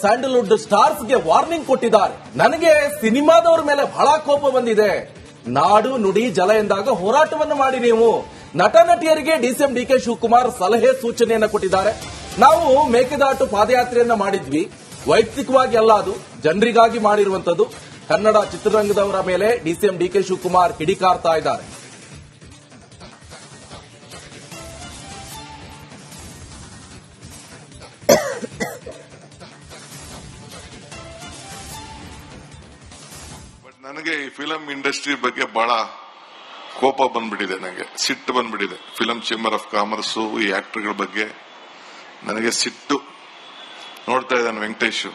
Sandalwood ಸ್ಟಾರ್ಸ್ಗೆ warning ಕೊಟ್ಟಿದ್ದಾರೆ. ನನಗೆ ಸಿನಿಮಾದವ್ರ ಮೇಲೆ ಬಹಳ ಕೋಪ ಬಂದಿದೆ. ನಾಡು ನುಡಿ ಜಲ ಎಂದಾಗ ಹೋರಾಟವನ್ನು ಮಾಡಿ ನೀವು. ನಟ ನಟಿಯರಿಗೆ ಡಿಸಿಎಂ ಡಿ ಕೆ ಶಿವಕುಮಾರ್ ಸಲಹೆ ಸೂಚನೆಯನ್ನ ಕೊಟ್ಟಿದ್ದಾರೆ. ನಾವು ಮೇಕೆದಾಟು ಪಾದಯಾತ್ರೆಯನ್ನ ಮಾಡಿದ್ವಿ. ವೈಯಕ್ತಿಕವಾಗಿ ಅಲ್ಲ ಅದು, ಜನರಿಗಾಗಿ ಮಾಡಿರುವಂತದ್ದು ಕನ್ನಡ ಚಿತ್ರರಂಗದವರ ಮೇಲೆ ಡಿಸಿಎಂ ಡಿ ಕೆ ಶಿವಕುಮಾರ್ ಕಿಡಿಕಾರ್ತಾ ಇದ್ದಾರೆ. ನನಗೆ ಈ ಫಿಲಂ ಇಂಡಸ್ಟ್ರಿ ಬಗ್ಗೆ ಬಹಳ ಕೋಪ ಬಂದ್ಬಿಟ್ಟಿದೆ ನನಗೆ ಸಿಟ್ಟು ಬಂದ್ಬಿಟ್ಟಿದೆ. ಫಿಲಂ ಚೇಂಬರ್ ಆಫ್ ಕಾಮರ್ಸ್ ಈ ಆಕ್ಟರ್ಗಳ ಬಗ್ಗೆ ನನಗೆ ಸಿಟ್ಟು ನೋಡ್ತಾ ಇದ್ದಾನೆ ವೆಂಕಟೇಶ್.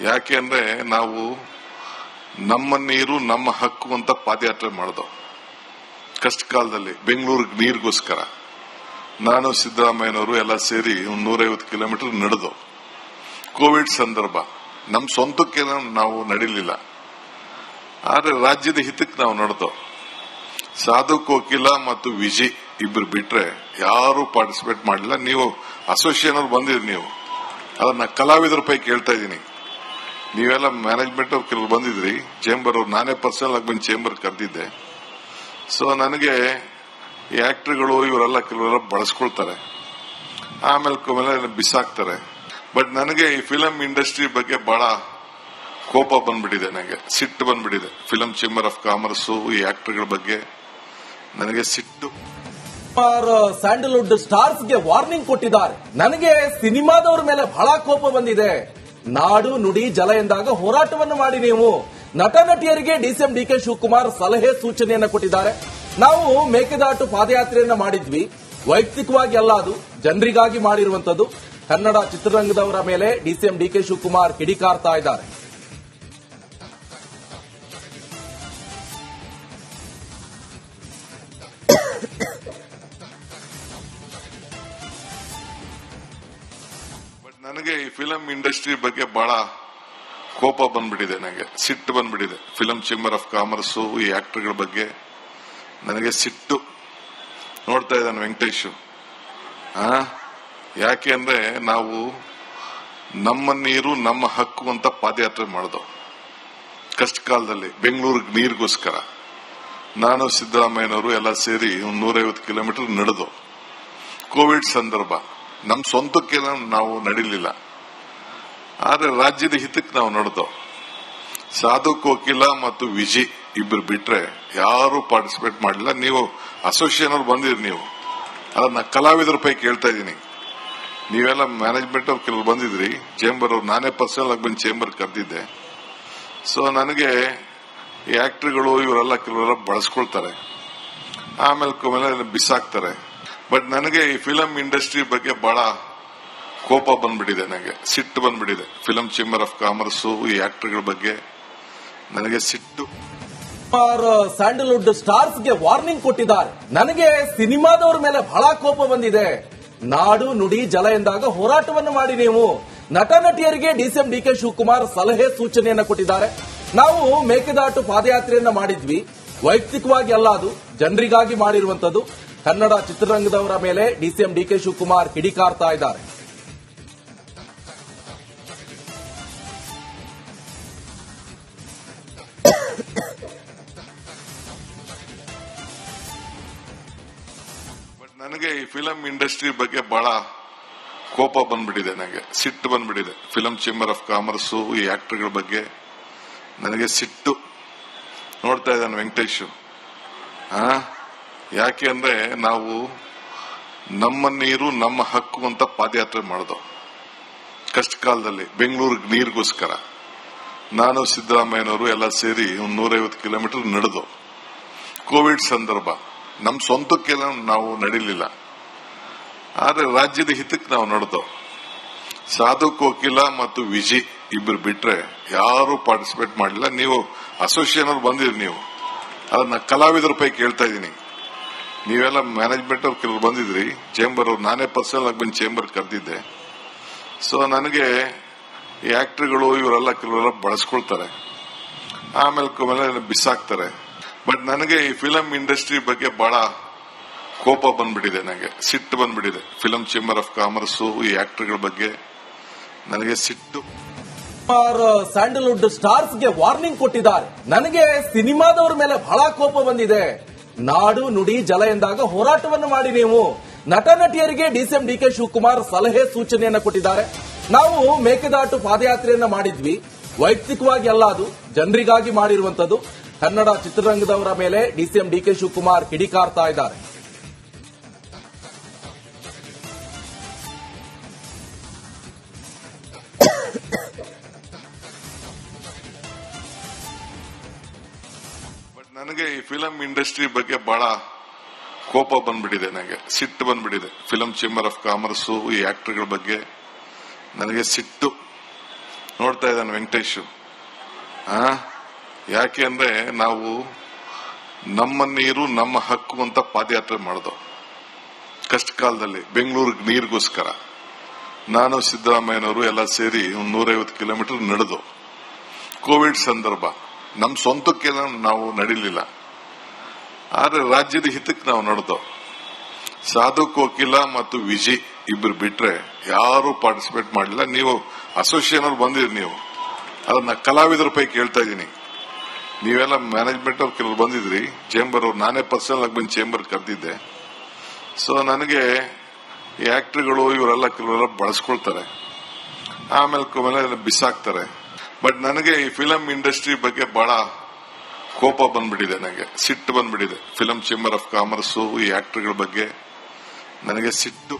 ಯಾಕೆ ಅಂದ್ರೆ ನಾವು ನಮ್ಮ ನೀರು, ನಮ್ಮ ಹಕ್ಕು ಅಂತ ಪಾದಯಾತ್ರೆ ಮಾಡ್ದೋ. ಕಷ್ಟ ಕಾಲದಲ್ಲಿ ಬೆಂಗಳೂರಿಗೆ ನೀರಿಗೋಸ್ಕರ. ನಾನು ಸಿದ್ದರಾಮಯ್ಯನವರು ಎಲ್ಲ ಸೇರಿ ಒಂದು ನೂರೈವತ್ತು ಕಿಲೋಮೀಟರ್ ನಡೆದು. ಕೋವಿಡ್ ಸಂದರ್ಭ. ನಮ್ಮ ಸ್ವಂತಕ್ಕೆ ನಾವು ನಡಿಲಿಲ್ಲ. ಆದರೆ ರಾಜ್ಯದ ಹಿತಕ್ಕೆ ನಾವು ನಡೆದು. ಸಾಧು ಕೋಕಿಲ ಮತ್ತು ವಿಜಿ ಇಬ್ರು ಬಿಟ್ರೆ ಯಾರು ಪಾರ್ಟಿಸಿಪೇಟ್ ಮಾಡಲಿಲ್ಲ. ನೀವು ಅಸೋಸಿಯೇಷನ್ ಅವ್ರು ಬಂದಿರಿ ನೀವು. ಅದನ್ನ ಕಲಾವಿದರ ಪೈ ಕೇಳ್ತಾ ಇದ್ದೀನಿ. ನೀವೆಲ್ಲ ಮ್ಯಾನೇಜ್ಮೆಂಟ್ ಅವ್ರು ಕೆಲವರು ಬಂದಿದ್ರಿ. ಚೇಂಬರ್ ಅವ್ರು, ನಾನೇ ಪರ್ಸನಲ್ ಆಗಿ ಬಂದು ಚೇಂಬರ್ ಕರೆದಿದ್ದೆ. ಸೊ ನನಗೆ ಈ ಆಕ್ಟರ್ಗಳು ಇವರೆಲ್ಲ ಕೆಲವರೆಲ್ಲ ಬಳಸ್ಕೊಳ್ತಾರೆ. ಆಮೇಲೆ ಬಿಸಾಕ್ತಾರೆ. ಬಟ್ ನನಗೆ ಈ ಫಿಲಂ ಇಂಡಸ್ಟ್ರಿ ಬಗ್ಗೆ ಬಹಳ ಕೋಪ ಬಂದ್ಬಿಟ್ಟಿದೆ ನನಗೆ. ಸಿಟ್ಟು ಬಂದ್ಬಿಟ್ಟಿದೆ. ಫಿಲಂ ಚೇಂಬರ್ ಆಫ್ ಕಾಮರ್ಸ್ ಈ ಆಕ್ಟರ್ಗಳ ಬಗ್ಗೆ ನನಗೆ ಸಿಟ್ಟು. ಸ್ಯಾಂಡಲ್ವುಡ್ ಸ್ಟಾರ್ಸ್ಗೆ ವಾರ್ನಿಂಗ್ ಕೊಟ್ಟಿದ್ದಾರೆ. ನನಗೆ ಸಿನಿಮಾದವ್ರ ಮೇಲೆ ಬಹಳ ಕೋಪ ಬಂದಿದೆ. ನಾಡು ನುಡಿ ಜಲ ಎಂದಾಗ ಹೋರಾಟವನ್ನು ಮಾಡಿ ನೀವು. ನಟ ನಟಿಯರಿಗೆ ಡಿಸಿಎಂ ಡಿ ಕೆ ಶಿವಕುಮಾರ್ ಸಲಹೆ ಸೂಚನೆಯನ್ನು ಕೊಟ್ಟಿದ್ದಾರೆ. ನಾವು ಮೇಕೆದಾಟು ಪಾದಯಾತ್ರೆಯನ್ನ ಮಾಡಿದ್ವಿ. ವೈಯಕ್ತಿಕವಾಗಿ ಅಲ್ಲ ಅದು. ಜನರಿಗಾಗಿ ಮಾಡಿರುವಂತದ್ದು ಕನ್ನಡ ಚಿತ್ರರಂಗದವರ ಮೇಲೆ ಡಿಸಿಎಂ ಡಿ ಕೆ ಶಿವಕುಮಾರ್ ಕಿಡಿಕಾರ್ತಾ ಇದ್ದಾರೆ. ನನಗೆ ಈ ಫಿಲಂ ಇಂಡಸ್ಟ್ರಿ ಬಗ್ಗೆ ಬಹಳ ಕೋಪ ಬಂದ್ಬಿಟ್ಟಿದೆ ನನಗೆ. ಸಿಟ್ಟು ಬಂದ್ಬಿಟ್ಟಿದೆ. ಫಿಲಂ ಚೇಂಬರ್ ಆಫ್ ಕಾಮರ್ಸ್ ಈ ಆಕ್ಟರ್ಗಳ ಬಗ್ಗೆ ನನಗೆ ಸಿಟ್ಟು ನೋಡ್ತಾ ಇದ್ದಾನೆ ವೆಂಕಟೇಶ್. ಆ? ಯಾಕೆ ಅಂದ್ರೆ ನಾವು ನಮ್ಮ ನೀರು, ನಮ್ಮ ಹಕ್ಕು ಅಂತ ಪಾದಯಾತ್ರೆ ಮಾಡ್ದೋ. ಕಷ್ಟ ಕಾಲದಲ್ಲಿ ಬೆಂಗಳೂರಿಗೆ ನೀರಿಗೋಸ್ಕರ. ನಾನು ಸಿದ್ದರಾಮಯ್ಯನವರು ಎಲ್ಲ ಸೇರಿ ಒಂದು ನೂರೈವತ್ತು ಕಿಲೋಮೀಟರ್ ನಡೆದು. ಕೋವಿಡ್ ಸಂದರ್ಭ, ನಮ್ಮ ಸ್ವಂತಕ್ಕೆ ನಾವು ನಡಿಲಿಲ್ಲ. ಆದ್ರೆ ರಾಜ್ಯದ ಹಿತಕ್ಕೆ ನಾವು ನಡೆದು. ಸಾಧು, ಕೋಕಿಲ ಮತ್ತು ವಿಜಿ ಇಬ್ಬರು ಬಿಟ್ರೆ ಯಾರು ಪಾರ್ಟಿಸಿಪೇಟ್ ಮಾಡಲಿಲ್ಲ. ನೀವು ಅಸೋಸಿಯೇಷನ್ ಅವ್ರು ಬಂದಿರಿ ನೀವು. ಅದನ್ನ ಕಲಾವಿದರ ಪೈಕಿ ಹೇಳ್ತಾ ಇದ್ದೀನಿ. ನೀವೆಲ್ಲ ಮ್ಯಾನೇಜ್ಮೆಂಟ್ ಅವ್ರು ಕೆಲವರು ಬಂದಿದ್ರಿ ಚೇಂಬರ್ ಅವ್ರು, ನಾನೇ ಪರ್ಸನಲ್ ಆಗಿ ಬಂದು ಚೇಂಬರ್ ಕರೆದಿದ್ದೆ. ಸೊ ನನಗೆ ಈ ಆಕ್ಟರ್ಗಳು ಇವರೆಲ್ಲ ಕೆಲವರೆಲ್ಲ ಬಳಸ್ಕೊಳ್ತಾರೆ. ಆಮೇಲೆ ಬಿಸಾಕ್ತಾರೆ. ಬಟ್ ನನಗೆ ಈ ಫಿಲಂ ಇಂಡಸ್ಟ್ರಿ ಬಗ್ಗೆ ಬಹಳ ಕೋಪ ಬಂದ್ಬಿಟ್ಟಿದೆ ನನಗೆ ಸಿಟ್ಟು ಬಂದ್ಬಿಟ್ಟಿದೆ. ಫಿಲಂ ಚೇಂಬರ್ ಆಫ್ ಕಾಮರ್ಸ್ ಈ ಆಕ್ಟರ್ಗಳ ಬಗ್ಗೆ ನನಗೆ ಸಿಟ್ಟು. ಸ್ಯಾಂಡಲ್ವುಡ್ ಸ್ಟಾರ್ಸ್ಗೆ ವಾರ್ನಿಂಗ್ ಕೊಟ್ಟಿದ್ದಾರೆ. ನನಗೆ ಸಿನಿಮಾದವ್ರ ಮೇಲೆ ಬಹಳ ಕೋಪ ಬಂದಿದೆ. ನಾಡು ನುಡಿ ಜಲ ಎಂದಾಗ ಹೋರಾಟವನ್ನು ಮಾಡಿ ನೀವು. ನಟ ನಟಿಯರಿಗೆ ಡಿಸಿಎಂ ಡಿ ಕೆ ಶಿವಕುಮಾರ್ ಸಲಹೆ ಸೂಚನೆಯನ್ನು ಕೊಟ್ಟಿದ್ದಾರೆ. ನಾವು ಮೇಕೆದಾಟು ಪಾದಯಾತ್ರೆಯನ್ನ ಮಾಡಿದ್ವಿ. ವೈಯಕ್ತಿಕವಾಗಿ ಅಲ್ಲ ಅದು, ಜನರಿಗಾಗಿ ಮಾಡಿರುವಂತದ್ದು ಕನ್ನಡ ಚಿತ್ರರಂಗದವರ ಮೇಲೆ ಡಿಸಿಎಂ ಡಿ ಕೆ ಶಿವಕುಮಾರ್ ಕಿಡಿಕಾರ್ತಾ ಇದ್ದಾರೆ. ನನಗೆ ಈ ಫಿಲಂ ಇಂಡಸ್ಟ್ರಿ ಬಗ್ಗೆ ಬಹಳ ಕೋಪ ಬಂದ್ಬಿಟ್ಟಿದೆ ನನಗೆ. ಸಿಟ್ಟು ಬಂದ್ಬಿಟ್ಟಿದೆ. ಫಿಲಂ ಚೇಂಬರ್ ಆಫ್ ಕಾಮರ್ಸ್ ಈ ಆಕ್ಟರ್ಗಳ ಬಗ್ಗೆ ನನಗೆ ಸಿಟ್ಟು ನೋಡ್ತಾ ಇದ್ದಾನೆ ವೆಂಕಟೇಶ್. ಯಾಕೆ ಅಂದ್ರೆ ನಾವು ನಮ್ಮ ನೀರು, ನಮ್ಮ ಹಕ್ಕು ಅಂತ ಪಾದಯಾತ್ರೆ ಮಾಡ್ದೋ. ಕಷ್ಟ ಕಾಲದಲ್ಲಿ ಬೆಂಗಳೂರಿಗೆ ನೀರಿಗೋಸ್ಕರ. ನಾನು ಸಿದ್ದರಾಮಯ್ಯನವರು ಎಲ್ಲ ಸೇರಿ ಒಂದು ನೂರೈವತ್ತು ಕಿಲೋಮೀಟರ್ ನಡೆದು. ಕೋವಿಡ್ ಸಂದರ್ಭ. ನಮ್ಮ ಸ್ವಂತಕ್ಕೆಲ್ಲ ನಾವು ನಡೀಲಿಲ್ಲ. ಆದ್ರೆ ರಾಜ್ಯದ ಹಿತಕ್ಕೆ ನಾವು ನಡೆದವು ಸಾಧು ಕೋಕಿಲ ಮತ್ತು ವಿಜಿ ಇಬ್ರು ಬಿಟ್ರೆ ಯಾರು ಪಾರ್ಟಿಸಿಪೇಟ್ ಮಾಡಲಿಲ್ಲ. ನೀವು ಅಸೋಸಿಯೇಷನ್ ಬಂದಿರಿ ನೀವು. ಅದನ್ನ ಕಲಾವಿದರ ಪೈ ಕೇಳ್ತಾ ಇದ್ದೀನಿ. ನೀವೆಲ್ಲ ಮ್ಯಾನೇಜ್ಮೆಂಟ್ ಅವ್ರು ಕೆಲವರು ಬಂದಿದ್ರಿ. ಚೇಂಬರ್ ಅವ್ರು, ನಾನೇ ಪರ್ಸನಲ್ ಆಗಿ ಬಂದು ಚೇಂಬರ್ ಕರೆದಿದ್ದೆ. ಸೊ ನನಗೆ ಈ ಆಕ್ಟರ್ಗಳು ಇವರೆಲ್ಲ ಕೆಲವರೆಲ್ಲ ಬಳಸ್ಕೊಳ್ತಾರೆ. ಆಮೇಲೆ ಬಿಸಾಕ್ತಾರೆ. ಬಟ್ ನನಗೆ ಈ ಫಿಲಂ ಇಂಡಸ್ಟ್ರಿ ಬಗ್ಗೆ ಬಹಳ ಕೋಪ ಬಂದ್ಬಿಟ್ಟಿದೆ ನನಗೆ. ಸಿಟ್ಟು ಬಂದ್ಬಿಟ್ಟಿದೆ. ಫಿಲಂ ಚೇಂಬರ್ ಆಫ್ ಕಾಮರ್ಸ್ ಈ ಆಕ್ಟರ್ಗಳ ಬಗ್ಗೆ ನನಗೆ ಸಿಟ್ಟು. ಸ್ಯಾಂಡಲ್ವುಡ್ ಸ್ಟಾರ್ಸ್ಗೆ ವಾರ್ನಿಂಗ್ ಕೊಟ್ಟಿದ್ದಾರೆ. ನನಗೆ ಸಿನಿಮಾದವ್ರ ಮೇಲೆ ಬಹಳ ಕೋಪ ಬಂದಿದೆ. ನಾಡು ನುಡಿ ಜಲ ಎಂದಾಗ ಹೋರಾಟವನ್ನು ಮಾಡಿ ನೀವು. ನಟ ನಟಿಯರಿಗೆ ಡಿಸಿಎಂ ಡಿ ಕೆ ಶಿವಕುಮಾರ್ ಸಲಹೆ ಸೂಚನೆಯನ್ನು ಕೊಟ್ಟಿದ್ದಾರೆ. ನಾವು ಮೇಕೆದಾಟು ಪಾದಯಾತ್ರೆಯನ್ನ ಮಾಡಿದ್ವಿ. ವೈಯಕ್ತಿಕವಾಗಿ ಅಲ್ಲ ಅದು. ಜನರಿಗಾಗಿ ಮಾಡಿರುವಂತದ್ದು ಕನ್ನಡ ಚಿತ್ರರಂಗದವರ ಮೇಲೆ ಡಿಸಿಎಂ ಡಿ ಕೆ ಶಿವಕುಮಾರ್ ಕಿಡಿಕಾರ್ತಾ ಇದ್ದಾರೆ. ನನಗೆ ಈ ಫಿಲಂ ಇಂಡಸ್ಟ್ರಿ ಬಗ್ಗೆ ಬಹಳ ಕೋಪ ಬಂದ್ಬಿಟ್ಟಿದೆ ನನಗೆ. ಸಿಟ್ಟು ಬಂದ್ಬಿಟ್ಟಿದೆ. ಫಿಲಂ ಚೇಂಬರ್ ಆಫ್ ಕಾಮರ್ಸ್ ಈ ಆಕ್ಟರ್ಗಳ ಬಗ್ಗೆ ನನಗೆ ಸಿಟ್ಟು. ನೋಡ್ತಾ ಇದ್ದಾನೆ ವೆಂಕಟೇಶ್. ಆ? ಯಾಕೆ ಅಂದ್ರೆ ನಾವು ನಮ್ಮ ನೀರು, ನಮ್ಮ ಹಕ್ಕು ಅಂತ ಪಾದಯಾತ್ರೆ ಮಾಡಿದ್ವು ಕಷ್ಟ ಕಾಲದಲ್ಲಿ ಬೆಂಗಳೂರಿಗೆ ನೀರಿಗೋಸ್ಕರ. ನಾನು ಸಿದ್ದರಾಮಯ್ಯನವರು ಎಲ್ಲ ಸೇರಿ ಒಂದು ನೂರೈವತ್ತು ಕಿಲೋಮೀಟರ್ ನಡೆದು. ಕೋವಿಡ್ ಸಂದರ್ಭ ನಮ್ಮ ಸ್ವಂತಕ್ಕೆ ನಾವು ನಡಿಲಿಲ್ಲ. ಆದರೆ ರಾಜ್ಯದ ಹಿತಕ್ಕೆ ನಾವು ನಡೆದು. ಸಾಧು ಕೋಕಿಲ ಮತ್ತು ವಿಜಿ ಇಬ್ಬರು ಬಿಟ್ರೆ ಯಾರು ಪಾರ್ಟಿಸಿಪೇಟ್ ಮಾಡಲಿಲ್ಲ. ನೀವು ಅಸೋಸಿಯೇಷನ್ ಬಂದಿರಿ ನೀವು. ಅದನ್ನ ಕಲಾವಿದರ ಪೈಕಿ ಹೇಳ್ತಾ ಇದ್ದೀನಿ. ನೀವೆಲ್ಲ ಮ್ಯಾನೇಜ್ಮೆಂಟ್ ಅವ್ರು ಕೆಲವರು ಬಂದಿದ್ರಿ ಚೇಂಬರ್ ಅವ್ರು, ನಾನೇ ಪರ್ಸನಲ್ ಆಗಿ ಬಂದು ಚೇಂಬರ್ ಕರೆದಿದ್ದೆ. ಸೊ ನನಗೆ ಈ ಆಕ್ಟರ್ಗಳು ಇವರೆಲ್ಲ ಕೆಲವರೆಲ್ಲ ಬಳಸ್ಕೊಳ್ತಾರೆ. ಆಮೇಲೆ ಬಿಸಾಕ್ತಾರೆ. ಬಟ್ ನನಗೆ ಈ ಫಿಲಂ ಇಂಡಸ್ಟ್ರಿ ಬಗ್ಗೆ ಬಹಳ ಕೋಪ ಬಂದ್ಬಿಟ್ಟಿದೆ ನನಗೆ ಸಿಟ್ಟು ಬಂದ್ಬಿಟ್ಟಿದೆ. ಫಿಲಂ ಚೇಂಬರ್ ಆಫ್ ಕಾಮರ್ಸ್ ಈ ಆಕ್ಟರ್ಗಳ ಬಗ್ಗೆ ನನಗೆ ಸಿಟ್ಟು.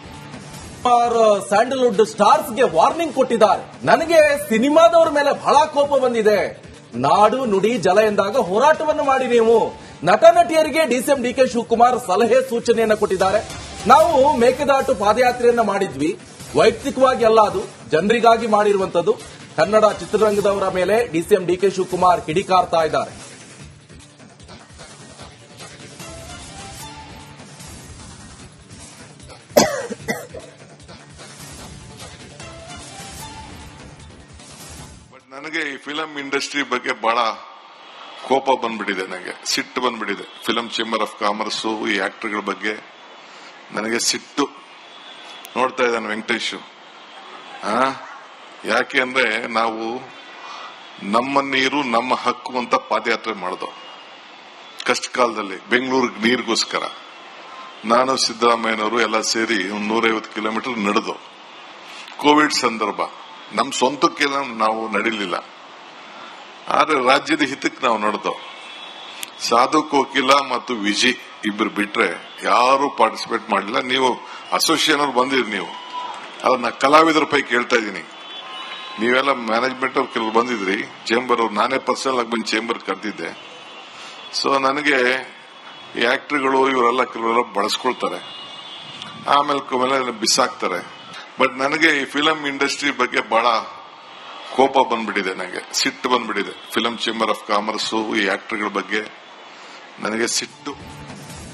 ಸ್ಯಾಂಡಲ್ವುಡ್ ಸ್ಟಾರ್ಸ್ಗೆ ವಾರ್ನಿಂಗ್ ಕೊಟ್ಟಿದ್ದಾರೆ. ನನಗೆ ಸಿನಿಮಾದವ್ರ ಮೇಲೆ ಬಹಳ ಕೋಪ ಬಂದಿದೆ. ನಾಡು ನುಡಿ ಜಲ ಎಂದಾಗ ಹೋರಾಟವನ್ನು ಮಾಡಿ ನೀವು. ನಟ ನಟಿಯರಿಗೆ ಡಿಸಿಎಂ ಡಿ ಕೆ ಶಿವಕುಮಾರ್ ಸಲಹೆ ಸೂಚನೆಯನ್ನ ಕೊಟ್ಟಿದ್ದಾರೆ. ನಾವು ಮೇಕೆದಾಟು ಪಾದಯಾತ್ರೆಯನ್ನ ಮಾಡಿದ್ವಿ. ವೈಯಕ್ತಿಕವಾಗಿ ಅಲ್ಲ ಅದು. ಜನರಿಗಾಗಿ ಮಾಡಿರುವಂತದ್ದು ಕನ್ನಡ ಚಿತ್ರರಂಗದವರ ಮೇಲೆ ಡಿಸಿಎಂ ಡಿ ಕೆ ಶಿವಕುಮಾರ್ ಕಿಡಿಕಾರ್ತಾ ಇದ್ದಾರೆ. ಫಿಲಂ ಇಂಡಸ್ಟ್ರಿ ಬಗ್ಗೆ ಬಹಳ ಕೋಪ ಬಂದ್ಬಿಟ್ಟಿದೆ ನನಗೆ ಸಿಟ್ಟು ಬಂದ್ಬಿಟ್ಟಿದೆ. ಫಿಲಂ ಚೇಂಬರ್ ಆಫ್ ಕಾಮರ್ಸ್ ಈ ಆಕ್ಟರ್ಗಳ ಬಗ್ಗೆ ನನಗೆ ಸಿಟ್ಟು ನೋಡ್ತಾ ಇದ್ದಾನೆ ವೆಂಕಟೇಶು. ಆ? ಯಾಕೆ ಅಂದ್ರೆ ನಾವು ನಮ್ಮ ನೀರು, ನಮ್ಮ ಹಕ್ಕು ಅಂತ ಪಾದಯಾತ್ರೆ ಮಾಡ್ದೋ. ಕಷ್ಟ ಕಾಲದಲ್ಲಿ, ಬೆಂಗಳೂರಿಗೆ ನೀರಿಗೋಸ್ಕರ. ನಾನು ಸಿದ್ದರಾಮಯ್ಯನವರು ಎಲ್ಲ ಸೇರಿ ಒಂದು ನೂರೈವತ್ತು ಕಿಲೋಮೀಟರ್ ನಡೆದು. ಕೋವಿಡ್ ಸಂದರ್ಭ ನಮ್ಮ ಸ್ವಂತಕ್ಕೆ ನಾವು ನಡಿಲಿಲ್ಲ. ಆದ್ರೆ ರಾಜ್ಯದ ಹಿತಕ್ಕೆ ನಾವು ನಡೆದೋ. ಸಾಧು, ಕೋಕಿಲ ಮತ್ತು ವಿಜಿ ಇಬ್ರು ಬಿಟ್ರೆ ಯಾರು ಪಾರ್ಟಿಸಿಪೇಟ್ ಮಾಡಲಿಲ್ಲ. ನೀವು ಅಸೋಸಿಯೇಷನ್ ಅವ್ರು ಬಂದಿರಿ ನೀವು. ಅದನ್ನ ಕಲಾವಿದರ ಪೈ ಕೇಳ್ತಾ ಇದ್ದೀನಿ. ನೀವೆಲ್ಲ ಮ್ಯಾನೇಜ್ಮೆಂಟ್ ಅವ್ರು ಕೆಲವರು ಬಂದಿದ್ರಿ. ಚೇಂಬರ್ ಅವ್ರು, ನಾನೇ ಪರ್ಸನಲ್ ಆಗಿ ಬಂದು ಚೇಂಬರ್ ಕರೆದಿದ್ದೆ. ಸೊ ನನಗೆ ಈ ಆಕ್ಟರ್ಗಳು ಇವರೆಲ್ಲ ಕೆಲವರೆಲ್ಲ ಬಳಸ್ಕೊಳ್ತಾರೆ. ಆಮೇಲೆ ಬಿಸಾಕ್ತಾರೆ. ಬಟ್ ನನಗೆ ಈ ಫಿಲಂ ಇಂಡಸ್ಟ್ರಿ ಬಗ್ಗೆ ಬಹಳ ಕೋಪ ಬಂದ್ಬಿಟ್ಟಿದೆ ನನಗೆ ಸಿಟ್ಟು ಬಂದ್ಬಿಟ್ಟಿದೆ. ಫಿಲಂ ಚೇಂಬರ್ ಆಫ್ ಕಾಮರ್ಸ್ ಈ ಆಕ್ಟರ್ಗಳ ಬಗ್ಗೆ ನನಗೆ ಸಿಟ್ಟು